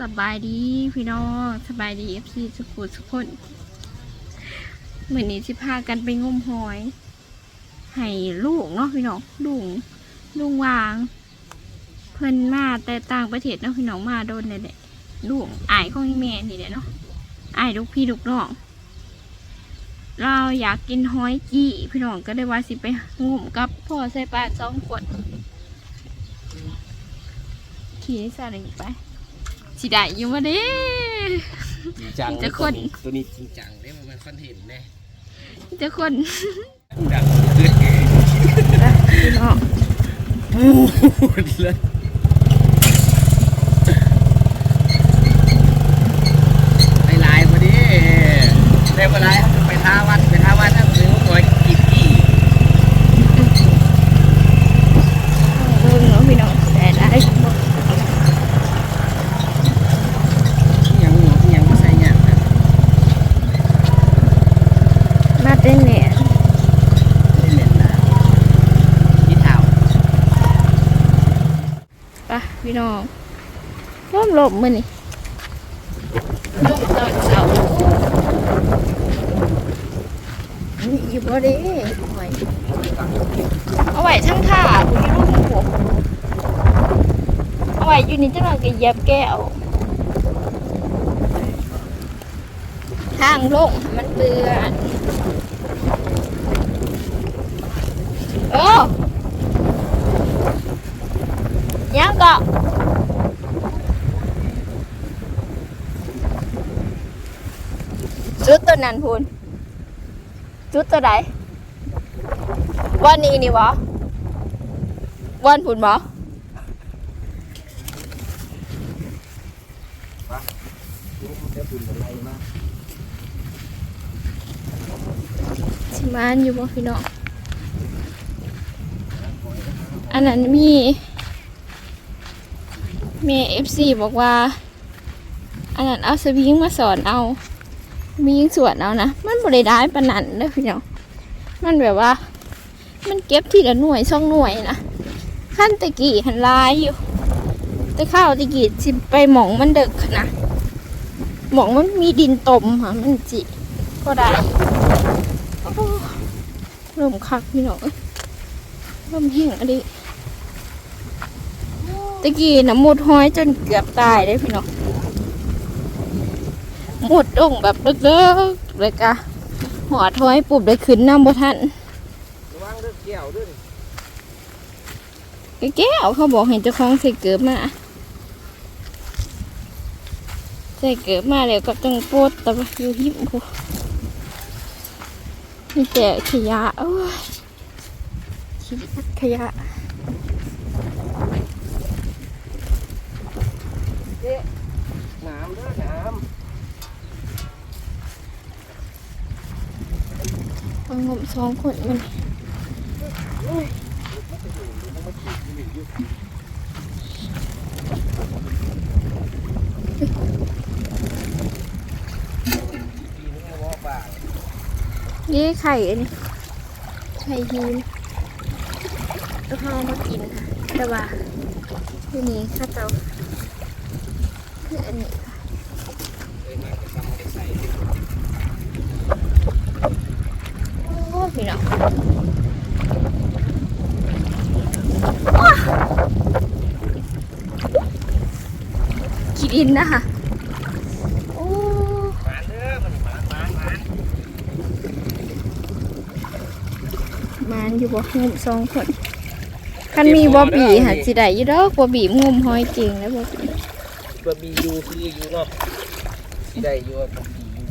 สบายดีพี่น้องสบายดีเอฟซีสุขุสุกคนเหมือนนี้สิพากันไปงมหอย ให้ลูกเนาะพี่น้องลุงลุงวาง เพิ่นมาแต่ต่างประเทศเนาะพี่น้องมาโดนเลยแหละลูกอายของแม่นี่แหละเนาะอายลูกพี่ลูกน้องเราอยากกินหอยจี้พี่น้องก็ได้ว่าสิไปงมกับพ่อใส่ปลาสองขวดขี่ซาเล้งไป สิได้อยู่มาเด้จริงจังมีแต่คนตัวนี้จริงจังเด้มันเป็นคอนเทนต์แน่เจะคนดังเลยพี่น้องพูดเลยไปไลน์พอดีได้พอไลน์ไปท่าวัดไปท่าวัดถ้าถึงหัวกีบกี้ เบิ่งเนาะพี่น้องแต่ได้ ที่ยังหัวที่ยังไม่ใส่เนี่ยนะ มาเต้นเนี่ย ไม่เหม็นนะที่เท้า ปะพี่น้องร่มหลบมือนี่ลมตอนเสาร์นี่อยู่บ่เด้หอยเอาไว้ทั้งท่าคุณที่ลูกหัวเอาไว้อยู่นี่จังหวะก็เหย็บแก้วทางลงมันเปื้อนโอ้ ยังก็จุดตัวนั้นพูนจุดตัวไหนวันนี้นี่วะวันพูนบ่ชิมานอยู่บ่พี่น้องอันนั้นมี มย์เอฟซีบอกว่า อันนั้นเอาสวิงมาสอนเอามียิงสวนเอานะ มันบริได้ปานนันเด้อพี่น้องมันแบบว่า มันเก็บทีละหน่วยสองหน่วยนะขั้นตะกี้หันลายอยู่แต่ข้าวตะกี้สิไปหมองมันเดึกนะหมองมันมีดินตมค่ะมันจิก็ได้โอ้ลมคักพี่น้องเอ้ยลมแห้งอะดิ ตะกี้นะมุดห้อยจนเกือบตายเลยพี่น้องหมดลงแบบเลิกๆเลยกะหัวถอยปุบเลยขึ้นน้ำบ่ทันระวังเรื่องเกี่ยวด้วยไอ้แก้วเขาบอกให้เจ้าของใส่เกิบมาใส่เกิบมาแล้วก็ต้องโปดแต่ว่าอยู่หิมพูมีแต่ขยะโอ้ยชีวิตขยะ จ๊น้ำเด้อน้มางมสองคนมันนี่ไข่อันนี้ไข่ยีนแล้วเขาเอามากินค่ะแต่ว่าที่นี่ข้าเจ้า โอ้พี่น้องกินอินนะคะโอ้หมานเด้อมันอยู่บ่งมสองคนคันมีบอบีค่ะสิได้ยู่ดอกบอบีงมห้อยเก่งแล้วบอบี บะบียูคืออยู่เนาะสิได้อยู่บะบียู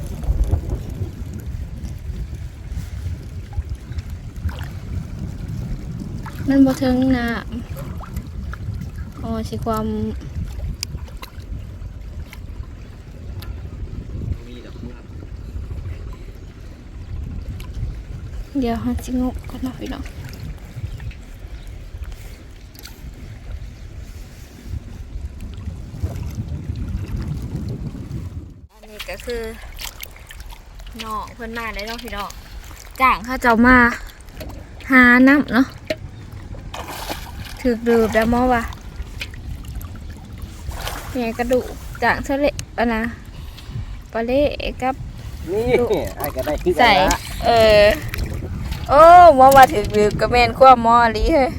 มันบ่เทิงน้ำอ๋อสิความมีดอกเมื่อเดี๋ยวหาสิงมกันเนาะพี่น้องอันนี้ ก็คือน้องเพิ่นมาได้เนาะพี่น้องจ้างเขาเจ้ามาหาน้ำเนาะถึกดื่มแล้วมอว่าเนี่ยกระดูกจากทะเลอะนะปลาเล่กับนี่ไอ้ก็ได้คือกันใส่ละเออโอ้หมอว่าถือดื่มกระแมนขั้วหมอลีเฮ้ย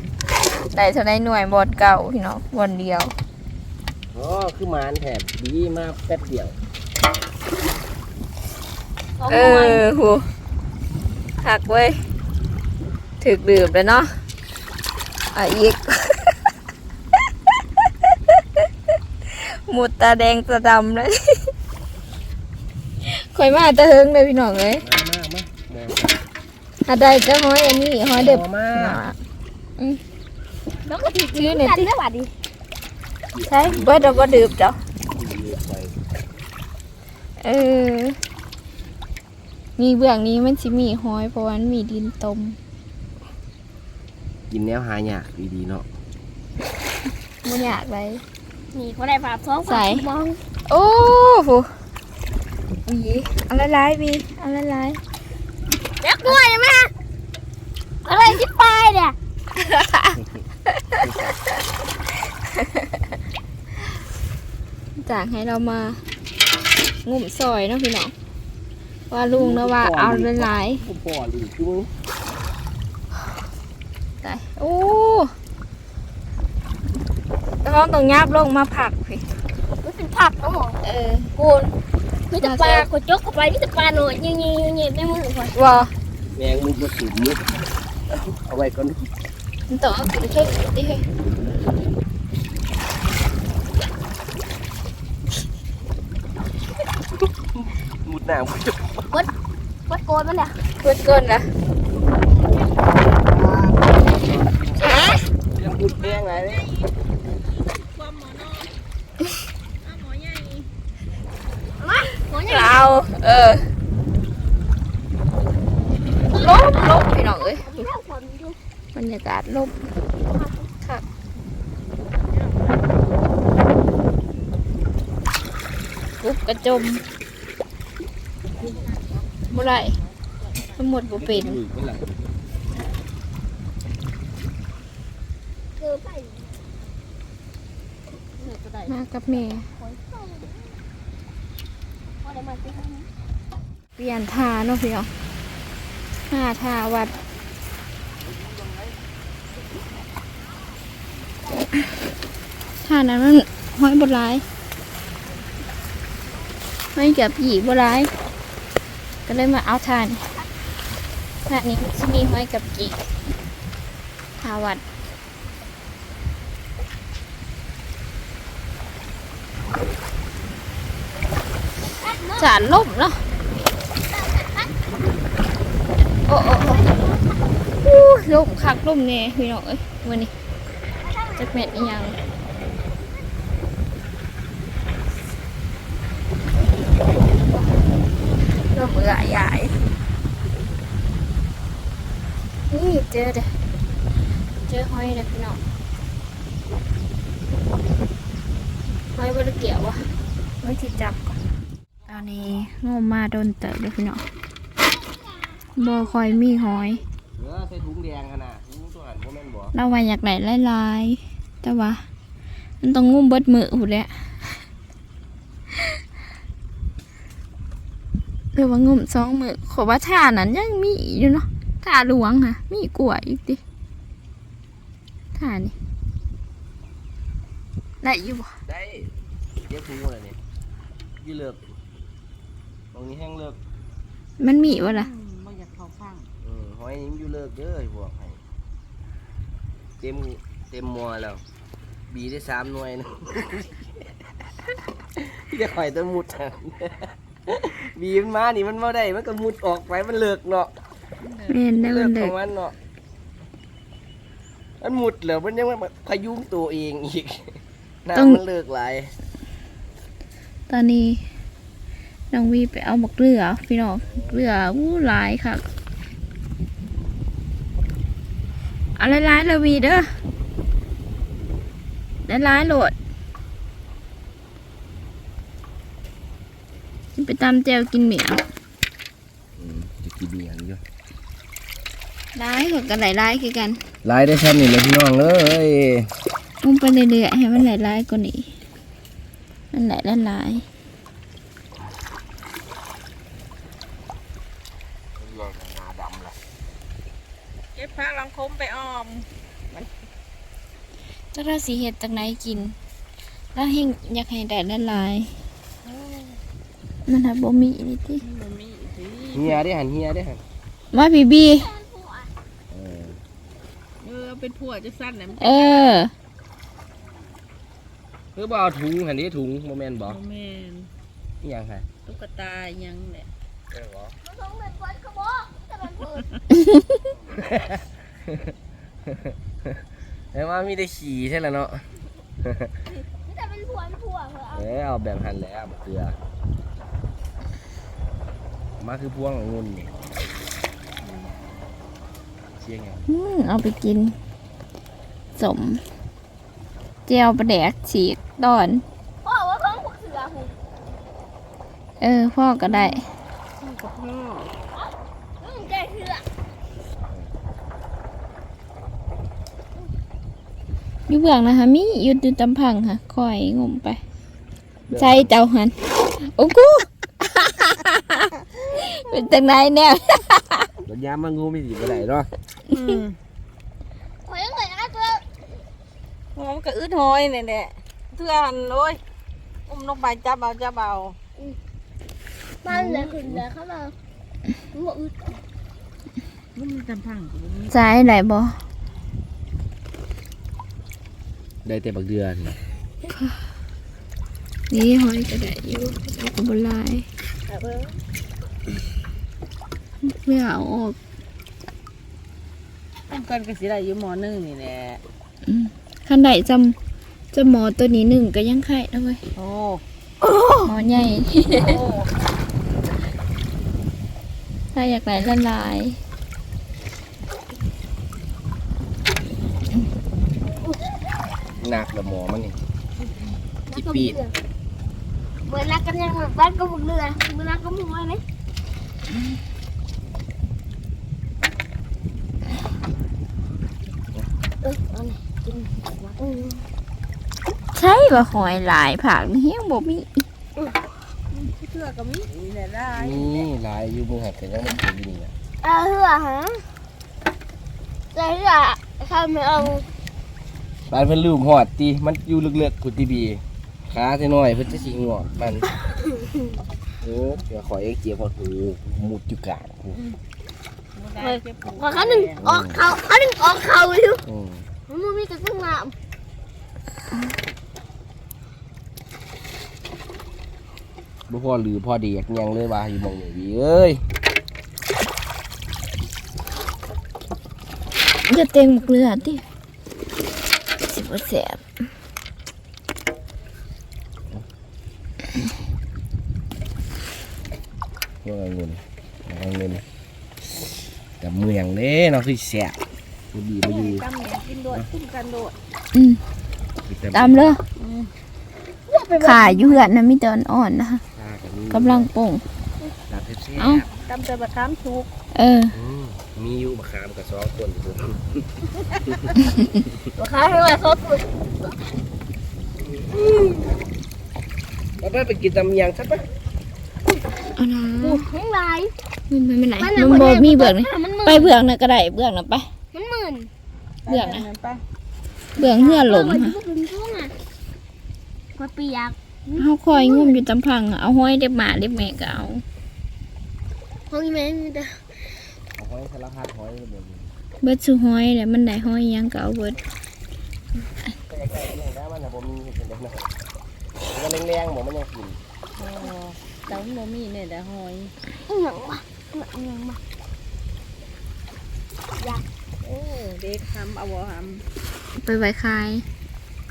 ได้เท่าไรหน่วยบอดเก่าพี่น้องวันเดียวอ๋อคือหมานแถบดีมากแป๊บเดียว เออหูหักเว้ยถึกดื่มแล้วเนาะอะอีกหมุดตาแดงตาดำเลยข่อยมาแตะเฮิงเลยพี่น้องเลยมามามามาถ้าได้จะห้อยอันนี้ห้อยเด็บเอามาแล้วก็ถือชื่อเนี่ยที่ใช่เบิร์ดเราก็ดื่มจ้ะเออ มีเบื้องนี้มันสิมีห้อยเพราะว่ามันมีดินตม กินแนวหายากดีๆเนาะไม่อยากเลยนี่เขาได้ฝาท้องใส่มองโอ้โหวีเอะไรร้ายวีเอะไรร้ายเล็กด้วยแม่อะไรที่ปลายเนี่ยจากให้เรามางุ่มซอยเนาะพี่น้อง ว่าลุงนะว่าเอาหลายกูปอดีคือมึงๆตายโอ้ต้องต้องยับลงมาผักพี่มันเป็นผักนะหมอเออโกนมีแต่ปลาโคจกเข้าไปมีแต่ปลาหน่อยยิงยิงยิงยิงในมือคอยว่าแมงมุมมาสูงมุดเอาไว้ก่อนมันต้องเอาขึ้นเช็คดิเฮ้ย มุด หน้ามุดจุกวัดโกนมันเนี่ยเพื่อนเกินนะยังมุดแพงไงเนี่ยมาหมอเนี่ยเราเออลบลบพี่น้องเอ้ยที่เราคนดูบรรยากาศลบค่ะปุ๊บกระจม บ่ไรทั้งหมดบ่เป็นนี่เป็นไรเจอไปเนี่ยก็ได้มากับแม่คอยเข้าพอได้มาที่ห้องเปลี่ยนทาเนาะพี่น้องห้าทาวัดทานั้นมันห้อยบนร้ายห้อยเกับหยีบนร้าย ก็เลยมาเอาทานทานนี้จะมีห้อยกับกีทาวัดจานล่มเนาะโอ้โอ้ล่มคักล่มแน่พี่น้องเอ้ยวันนี้จะเม็ดอีหยังล่ม เอื่อยใหญ่นี่เจอเด้อเจอหอยเด้อพี่น้องหอยบริเกี่ยววะไว้ที่จับก่อนตอนนี้งมมาโดนเตะเลยพี่น้องบ่คอยมีหอยเออใส่ถุงแดงกันนะถุงตัวหันพ่อแม่นบอกเราว่าอยากได้หลายๆแต่ว่ามันต้องงุ่มเบิดมือหุ่นแหละ เออว่างุ่มสองมือขอว่าท่านั้นยังมีอยู่เนาะท่าหลวงค่ะมีกลัวาอีกดิท่านี่ได้อยู่บ่ได้เย็บถุงอะไรเนี่ยยี่เลิกตรงนี้แห้งเลิกมันมีวะล่ะมันอยากเข้าฟังเออหอยนี่มันอยู่เลิกเด้อไอ้พวกให้เต็มเต็มมัวแล้ว บีได้สามหน่วยนะที่จะหอยตัวมุดอะ บีมันมานี่มันมาได้มันก็มุดออกไปมันเลิกเนาะแม่นได้เลิมักนขเด็อกงมันเนาะมันมุดแล้วมันยังมาพยุงตัวเองอีกต้องน้ำมันเลิกหลายตอนนี้น้องวีไปเอาหมกเรือพี่น้องเรือวู้หลายค่ะเอะไรร้ายๆเลยวีเด้อได้ร้ายๆโหลด ไปตำแจวกินเหมียวจะกินอย่างเดียวร้ายกับกันหลายร้ายคือกันหลายได้ซ้ำนี่เลยพี่น้องเอ้ยอุ้มไปเรื่อยๆให้มันหลายร้ายกว่านี้มันได้ละลายลองงาดำละเก็บผักลังคมไปออมแล้วเราสีเห็ดจากไหนกินแล้วเฮงอยากให้ได้ละลาย มันหาบ่มีนี่ติมันมีสิเฮียได้หันเฮียได้หันมาพี่บีเออเออเป็นผัวจะสั้นนะเออคือบ่เอาถุงหันนี้ถุงโมเมนต์บ่โมแมนนี่ยังไงตุ๊กตายังแหละเออบ่มันต้องเป็นคนขโมยแต่มันพูดแต่ว่ามีแต่ขี่ใช่แล้วเนาะนี่แต่เป็นผัวเป็นผัวเหรอเออเอาแบบหันแล้วเกลือ มาคือพวงของงุ่นนี่เชียงไงอืมเอาไปกิน สม เจียวปลาแดกฉีกตอน พ่อว่าเพิ่งผูกเสือหูเออ พ่อก็ได้สู้กับพ่ออืมแกเสืออยู่เบื้องนะคะ มีอยู่อยู่ตำพังค่ะคอยงมไปใจเจ้าหัน โอ้กู เป็นจังไหนแน่รถยามมันงูไม่ดีไปไหนเนาะอืมขอยังไงนะตัวหอมกระอึดหอยเนี่ยแหละเพื่อนโอ้ยอุ้มลงไปจับเอาจับเอามันเหลือขึ้นเหลือเข้ามาหัวอึดมันมีตำพังอยู่นี่ใจไหนบ่ได้แต่บักเดือนนี่หอยก็ได้อยู่เอากับบลาย เอา เบิ่งเพื่อเอาออกต้องกันกระสีได้อยู่หมอหนึงนี่แหละอืมคันใดจำจะหมอตัวนี้หนึ่งก็ยังไข่นะเว้ยโอ้หมอใหญ่โอ้ถ้าอยากไหลละลายหนักละหมอมันนี่จิปีดเหมือนนักกันยังแบบบ้านก็บุกเรือเหมือนนักก็มุงไว้ไหมเออเอาหน่อยกินอืม ใช่ว่าหอยหลายผักนี่ยังบ่มีเพื่อก็มีนี่แหละได้นี่หลายอยู่มือหักกันยังไม่ถึงนี่นะเอาเหือฮะแต่เหือข้าไม่เอาปานเพิ่นลืมหอดตีมันอยู่ลึกๆกุฏิบีขาจะน้อยเพิ่นจะสิงอมันเออเดี๋ยวขอเอ็กเจียบพอถูหมุดอยู่กลางได้เก็บผูขอข้าหนึ่งออกเขาข้าหนึ่งออกเขาอยู่อืมมันมีแต่ต้นน้ บ่พอหรือพอดีอยากยังเลยว่าอยู่หมองนี่บีเอ้ยจะเต็งหมกเรือติสิบ่แสบเพื่อเงินเอาเงินกับเมืองเด้เนาะคือแซ่บกุฏิบ่อยู่จำเนี่ยกินโดดคุ้มกันโดดอืมมีแต่ตามเลยอืมขาอยู่เหือนนะมีแตอนอ่อนนะคะข้ากับมีกำลังป่งตัดแซ่บเอ้าจำแต่บะขามสุกเออ ๆอืมมีอยู่มะขามกับสองต้นอยู่ำราคาเท่าไหร่เขาปุ๋ยแล้วไปกินตำยังซะปะเอานะปูทั้งหลาย มันไม่เป็นไรมันมันบ่มีเบือกนี่มันหมื่นไปเบือกน่ะก็ได้เบือกน่ะไปมันหมื่นเบื่อนะไป เบือกเหือหลมมันค่ะเป็นช่วงอะกว่าเปียกเฮาคอยงุ่มอยู่ตำพังเอาห้อยเด็บหมาเด็บแม่ก็เอาห้องแม่มีแต่เอาหอยสารพัดหอยเลยเดี๋ยวนี้เบิดสุห้อยแหละมันได้ห้อยยังก็เอาเบิดก็อยากได้อย่างนั้นมันน่บ่มีเห็นได้นะมันแรงๆบ่มันยังกินโอ้แต่มันบ่มีเนี่ยแต่หอยอีหยังวะอีหยังวะ โอ้เด็กทำเอาบ่ทไปไว้คาย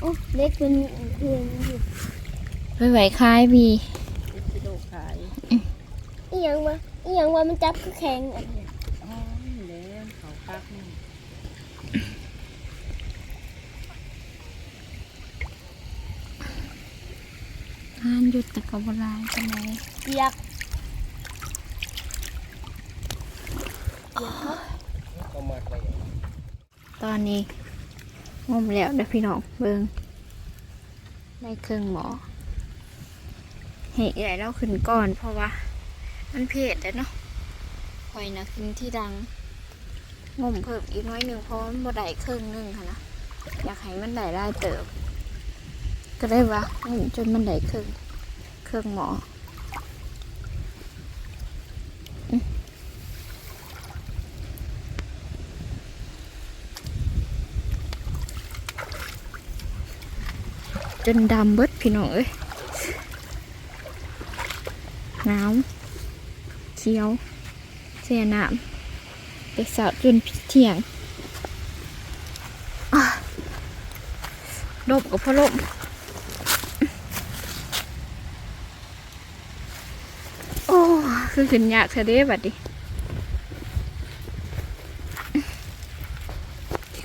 โอ้เล็กเป็นเพื่อนอยู่ไปไว้คายพี่ำกิโลขายอีหยังวะอีหยังวะมันจับคือแข็งอันเนี้ยอ๋อเด้เขาคักนี่ทานหยุดแต่ก็บ่หลายปานใดเปียกก็มัดไว้อย่างนี้ ตอนนี้งมแล้วเด้อพี่น้องเบิงในเครื่องหมอให้ใหญ่เราขึ้นก่อนเพราะว่า มันเผ็ดแล้วเนาะหอยนะขึ้นที่ดังงมเพิ่มอีกน้อยหนึ่งเพราะมันบ่ได้ครึ่งหนึงค่ะนะอยากให้มันได้ได้เติบ ก็ได้ว่างมจนมันได้ครึ่งเครื่องหมอ จนดำเบิดพี่น้องเอ้ยหนาวเขียวเสียน้ำไปสาวจนเที่ยงอะลมกับพ่อลมโอ้คือขึ้นยากเธอเด้บัดดิ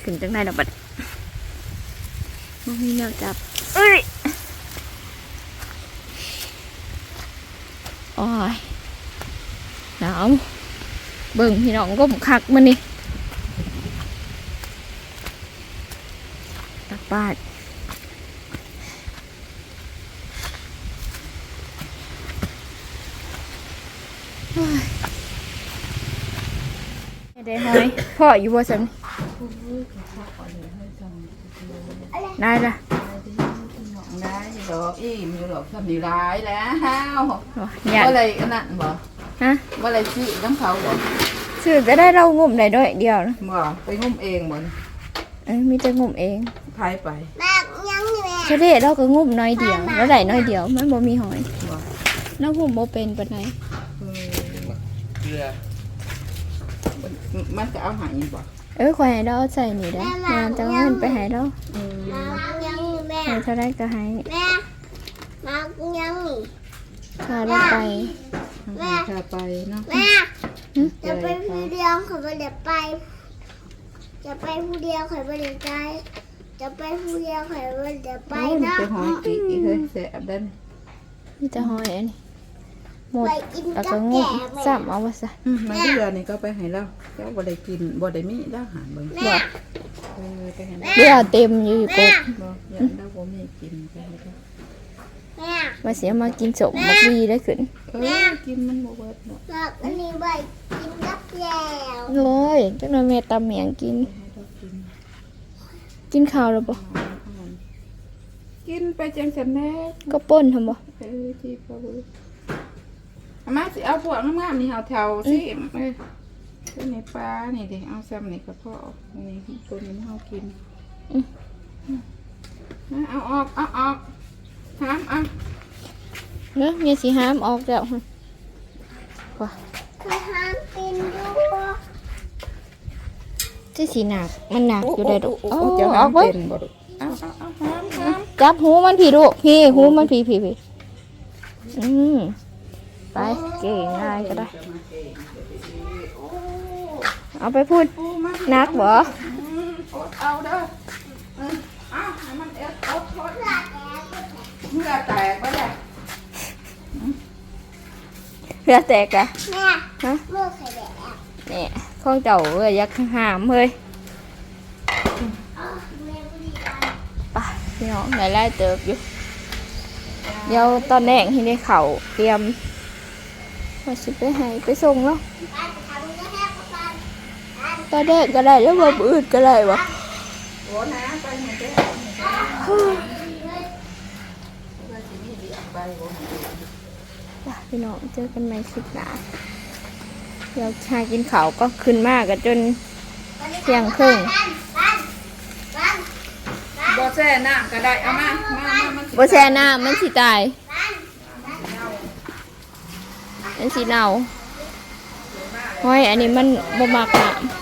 ขึ้นจังได้ดอกบัดมันมีแนวจับ เอ้ยโอ้ยหนาวเบิ่งพี่น้องก็คักมันนี่ตักบาดได้หอยพ่ออยู่บ่สันได้ละได้ดอกอีมีดอกทำดีร้ายแล้วอยากว่าอะไรอันนั้นบ่ฮะว่าอะไรซื้อน้ำเขาบ่ซื้อจะได้เรางมได้ด้วยเดียวนะบ่ไปงุ่มเองบ่เอ้ยมีแต่งมเองพายไปเฉลี่ยเราก็งมน้อยเดียวแล้วได้น้อยเดียวมันบ่มีหอยบ่เรางมบ่เป็นปานใดเออเกลือมันจะเอาหายบ่เอ้ยขอยให้เราใส่นี่ได้แม่จะเอาเงินไปให้เราเออยังแม่ ให้เท่าไรก็ให้แม่มายังนี่ค่ารถไปพาไปเนาะแม่จะไปผู้เดียวขอยไม่ได้ไป จะไปผู้เดียวขอยไม่ได้ไปจะไปผู้เดียวขอยไม่ได้ไปไปนะไปหอยปีเฮ้ยแสบดันมีแต่หอยอันนี้ หมดไปกินแล้วกัก็บงแก่มแม่ซ้ำเอาว่าซะมาเดือนนี่ก็ไปให้แล้วเจ้าบ่ได้กินบ่ได้มีแล้วหารเบิ่งแม่เออไปให้เรือเต็มอยู่กบบ่อยากได้บ่มีกินไปให้แล้วแม่มาเสียมากินสมบักวีได้ขึ้นเออกินมันบ่เบิดเนาะบอกอันนี้ไปกินกับแก้วโอ้ยจังเลยแม่ตำเมียงกินให้เรากิน กินข้าวแล้วบ่กินไปจังซั่นแน่ก็ป่นทำบ่เออที่พอเบิ่งเอามาสิเอาพวกงามๆนี่เฮาแถวสิเออคือในปลานี่ดิเอาซ้ำนี่ก็พอนี่ตัวนี้เฮากินเอาออกเอาออกถามเอาเนอะเมียสิห้ามออกแล้วหั่นว่าเคยห้ามกินด้วยที่สีหนักมันหนักอยู่ได้ดอกโอ้เอาจะอหาอกเบิ่เป็นบ่ลูกเอาเอาเอาหามหามจับหูมันพี่ลูกพี่หูมันพี่พี่พี่อืม ไปเก่งง่ายก็ได้ เอาไปพูดปูมานักบ่อืมอดเอาเด้อเออเอาให้มันเอ็ดอดทนเมื่อแตกไปเลยเรือแตกอะแม่ฮะเมื่อไข่แดงนี่ข้องเจ้าเอ้ยอยักหามเฮ้ยอ๋อแม่ไม่ได้ไปพี่น้องไหนไล่เติบอยู่เดี๋ยวตอนแรกที่ได้เข่าเตรียม ว่าสิไปให้ไปส่งแล้วไปทำก็แค่ประมาณตอนแรกก็ได้แล้วว่าอื่นก็ได้วะโอ้นะไปหมดเลยไปบ่จ้ะพี่น้องเจอกันใหม่คลิปหน้าเดี๋ยวชายกินข้าวก็ขึ้นมากกันจนเที่ยงครึ่งบ่แช่น้ำก็ได้เอามามามามันบ่แช่น้ำมันสิตาย มันสีเน่าห้อยอันนี้มันบ่มากน้ำ